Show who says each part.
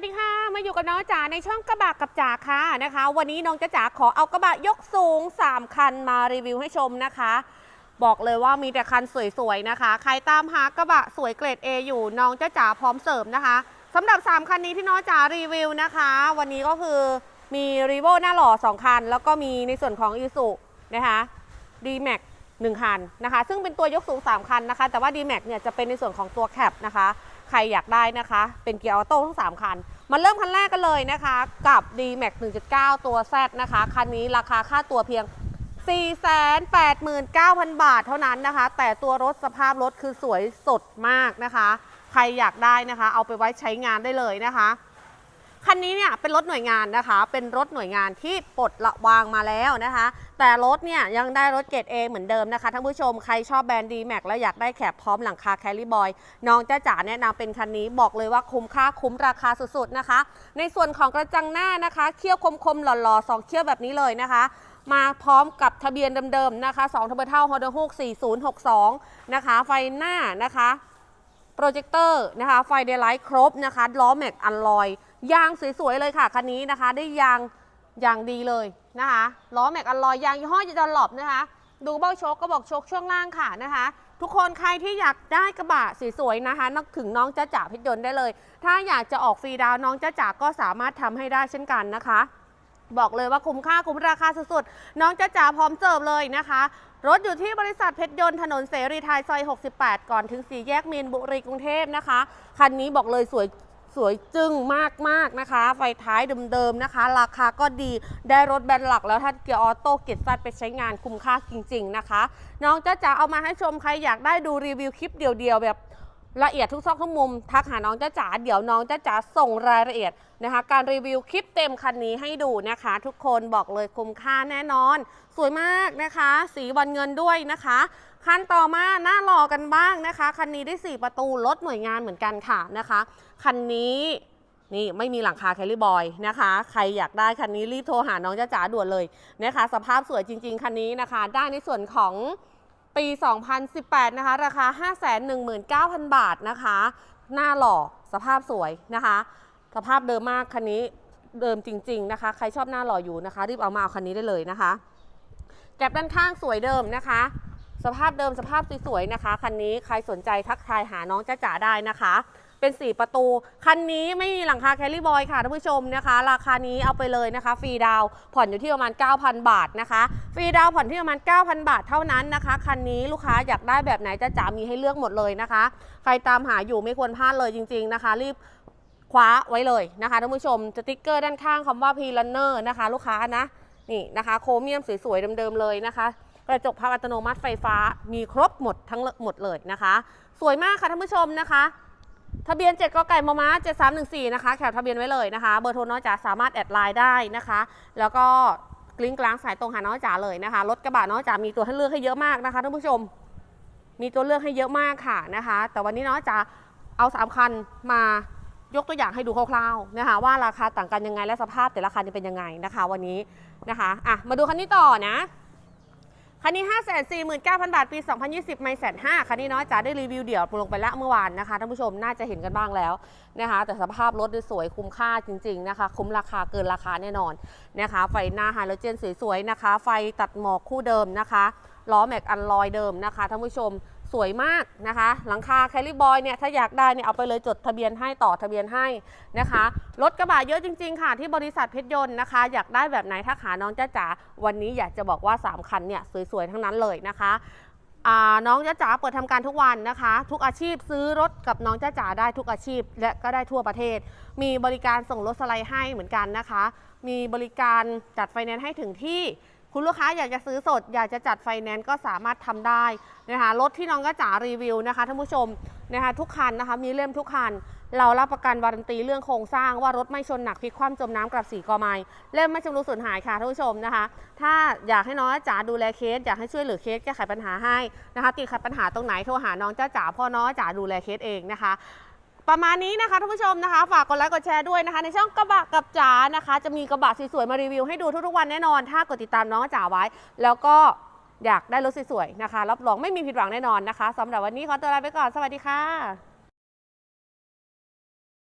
Speaker 1: วัสดีค่ะ มาอยู่กับน้องจ๋าในช่องกระบะกับจ๋าค่ะนะคะ วันนี้น้องจ๋าจ๋าขอเอากระบะยกสูง 3 คันมารีวิวให้ชมนะคะ บอกเลยว่ามีแต่คันสวยๆนะคะ ใครตามหากระบะสวยเกรด A อยู่น้องจ๋าจ๋าพร้อมเสริมนะคะสำหรับ 3 คันนี้ที่น้องจ๋ารีวิวนะคะ วันนี้ก็คือมีรีโวหน้าหล่อ 2 คัน แล้วก็มีในส่วนของอีสุนะคะ d m a x 1คันนะคะ ซึ่งเป็นตัวยกสูง 3 คันนะคะ แต่ว่า d m a x เนี่ยจะเป็นในส่วนของตัวแคปนะคะ ใครอยากได้นะคะ เป็นเกียร์ออโต้ทั้ง 3 คัน มาเริ่มคันแรกกันเลยนะคะ กับ d m a x 1.9 ตัว Z นะคะ คันนี้ราคาค่าตัวเพียง 489,000 บาทเท่านั้นนะคะ แต่ตัวรถสภาพรถคือสวยสดมากนะคะ ใครอยากได้นะคะ เอาไปไว้ใช้งานได้เลยนะคะ คันนี้เนี่ยเป็นรถหน่วยงานนะคะ เป็นรถหน่วยงานที่ปลดระวางมาแล้วนะคะ แต่รถเนี่ยยังได้รถเกรด A เหมือนเดิมนะคะท่านผู้ชมใครชอบแบรนด์ D-Max และอยากได้แคปพร้อมหลังคาแคลริบอยน้องจ้าจ๋าแนะนำเป็นคันนี้บอกเลยว่าคุ้มค่าคุ้มราคาสุดๆนะคะ ในส่วนของกระจังหน้านะคะเขี้ยวคมๆหล่อๆสองเขี้ยวแบบนี้เลยนะคะมาพร้อมกับทะเบียนเดิมๆนะคะ2ทะเบียนเท่า Honda Hook 4062 นะคะ ไฟหน้านะคะ โปรเจคเตอร์นะคะไฟเดลไลท์ครบนะคะล้อแม็กอัลลอยยางสวยๆเลยค่ะคันนี้นะคะได้ยางยางดีเลยนะคะล้อแม็กอัลลอยยางยี่ห้อจอลลอบนะคะ ดูเบ้าโชคก็บอกโชคช่วงล่างค่ะนะคะทุกคนใครที่อยากได้กระบะสวยๆนะคะนึกถึงน้องจ้าจ๋าพชรยนต์ได้เลย ถ้าอยากจะออกฟรีดาวน้องจ้าจ๋าก็สามารถทำให้ได้เช่นกันนะคะ บอกเลยว่าคุ้มค่าคุ้มราคาสุดๆน้องจ้าจ๋าพร้อมเสิร์ฟเลยนะคะ รถอยู่ที่บริษัทเพชรยนต์ถนนเสรีไทยซอย 68 ก่อนถึงสี่แยกมีนบุรีกรุงเทพนะคะ คันนี้บอกเลยสวยสวยจึ้งมากๆนะคะ ไฟท้ายเดิมๆนะคะ ราคาก็ดีได้รถแบรนด์หลักแล้วถ้าเกียร์ออโต้เกียร์ซัดไปใช้งานคุ้มค่าจริง ๆ นะคะ น้องจ้าจ๋าเอามาให้ชมใครอยากได้ดูรีวิวคลิปเดียวๆแบบ ละเอียดทุกซอกทุกมุม ทักหาน้องจ้าจ๋าเดี๋ยวน้องจ้าจ๋าส่งรายละเอียดนะคะ การรีวิวคลิปเต็มคันนี้ให้ดูนะคะ ทุกคนบอกเลยคุ้มค่าแน่นอน สวยมากนะคะ สีวันเงินด้วยนะคะคันต่อมาหน้ารอกันบ้างนะคะคันนี้ได้ 4 ประตูรถหน่วยงานเหมือนกันค่ะนะคะคันนี้นี่ไม่มีหลังคาแคลรี่บอยนะคะ ใครอยากได้คันนี้รีบโทรหาน้องจ้าจ๋าด่วนเลยนะคะ สภาพสวยจริง ๆ คันนี้นะคะ ได้ในส่วนของ ปี 2018 นะคะ ราคา 519,000 บาทนะคะ หน้าหล่อสภาพสวยนะคะ สภาพเดิมมากคันนี้เดิมจริง ๆ นะคะ ใครชอบหน้าหล่ออยู่นะคะ รีบเอามาเอาคันนี้ได้เลยนะคะแก็บด้านข้างสวยเดิมนะคะ สภาพเดิมสภาพสวยๆนะคะ คันนี้ใครสนใจทักทายหาน้องจ้าจ๋าได้นะคะ เป็น 4 ประตู คันนี้ไม่มีหลังคาแคลรี่บอยค่ะท่านผู้ชมนะคะ ราคานี้เอาไปเลยนะคะ ฟรีดาวผ่อนอยู่ที่ประมาณ 9,000 บาทนะคะ ฟรีดาวผ่อนที่ประมาณ 9,000 บาทเท่านั้นนะคะ คันนี้ลูกค้าอยากได้แบบไหนจ้าจ๋ามีให้เลือกหมดเลยนะคะ ใครตามหาอยู่ไม่ควรพลาดเลยจริง ๆ นะคะ รีบคว้าไว้เลยนะคะท่านผู้ชมสติ๊กเกอร์ด้านข้างคำว่า p r u n n e r นะคะ ลูกค้านะนี่นะคะ โครเมียมสวยๆเดิมๆเลยนะคะ กระจกพับอัตโนมัติไฟฟ้ามีครบหมดทั้งหมดเลยนะคะ สวยมากค่ะท่านผู้ชมนะคะ ทะเบียน7กไก่มม้า7314 นะคะแคปทะเบียนไว้เลยนะคะ เบอร์โทรน้อยจ๋าสามารถแอดไลน์ได้นะคะ แล้วก็กลิ้งกลางสายตรงหาน้อยจ๋าเลยนะคะ รถกระบะน้อยจ๋ามีตัวให้เลือกให้เยอะมากนะคะท่านผู้ชม มีตัวเลือกให้เยอะมากค่ะนะคะ แต่วันนี้น้อยจ๋าเอาสามคันมายกตัวอย่างให้ดูคร่าวๆนะคะว่าราคาต่างกันยังไงและสภาพแต่ละคันจะเป็นยังไงนะคะ วันนี้นะคะอะมาดูคันนี้ต่อนะ คันนี้ 5 4 9 0 0 0 บาท ปี 2020 ไม่แสนห้าคันนี้เนาะจ๋าได้รีวิวเดี่ยวลงไปแล้วเมื่อวานนะคะท่านผู้ชมน่าจะเห็นกันบ้างแล้วนะคะ แต่สภาพรถสวยคุ้มค่าจริง ๆ นะคะ คุ้มราคาเกินราคาแน่นอนนะคะ ไฟหน้าไฮโดรเจนสวยๆนะคะ ไฟตัดหมอกคู่เดิมนะคะ ล้อแม็กอันลอยเดิมนะคะท่านผู้ชมสวยมากนะคะ หลังคาแคลริบอยเนี่ยถ้าอยากได้เนี่ยเอาไปเลยจดทะเบียนให้ต่อทะเบียนให้นะคะรถกระบะเยอะจริง ๆ ค่ะ ที่บริษัทเพชรยนต์นะคะ อยากได้แบบไหนถ้าขาน้องจ้าจ๋าวันนี้อยากจะบอกว่า 3 คันเนี่ยสวยๆ ทั้งนั้นเลยนะคะน้องจ้าจ๋าเปิดทำการทุกวันนะคะ ทุกอาชีพซื้อรถกับน้องจ้าจ๋าได้ทุกอาชีพ และก็ได้ทั่วประเทศ มีบริการส่งรถสไลด์ให้เหมือนกันนะคะ มีบริการจัดไฟแนนซ์ให้ถึงที่ คุณลูกค้าอยากจะซื้อสด อยากจะจัดไฟแนนซ์ก็สามารถทำได้นะคะรถที่น้องก็จ๋ารีวิวนะคะท่านผู้ชมนะคะทุกคันนะคะมีเล่มทุกคัน เรารับประกันวารันตีเรื่องโครงสร้างว่ารถไม่ชนหนักพลิกคว่ำจมน้ำกลับสีกอไม้เล่มไม่ชำรุดสูญหายค่ะท่านผู้ชมนะคะ ถ้าอยากให้น้องจ๋าดูแลเคสอยากให้ช่วยเหลือเคสแก้ไขปัญหาให้นะคะติดขัดปัญหาตรงไหนโทรหาน้องจ้าจ๋าพ่อน้องจ๋าดูแลเคสเองนะคะ ประมาณนี้นะคะท่านผู้ชมนะคะ ฝากกดไลค์กดแชร์ด้วยนะคะ ในช่องกระบะกับจ๋านะคะ จะมีกระบะสวยๆมารีวิวให้ดูทุกๆวันแน่นอน ถ้ากดติดตามน้องจ๋าไว้ แล้วก็อยากได้รถสวยๆนะคะ รับรองไม่มีผิดหวังแน่นอนนะคะสำหรับวันนี้ขอตัวลาไปก่อนสวัสดีค่ะ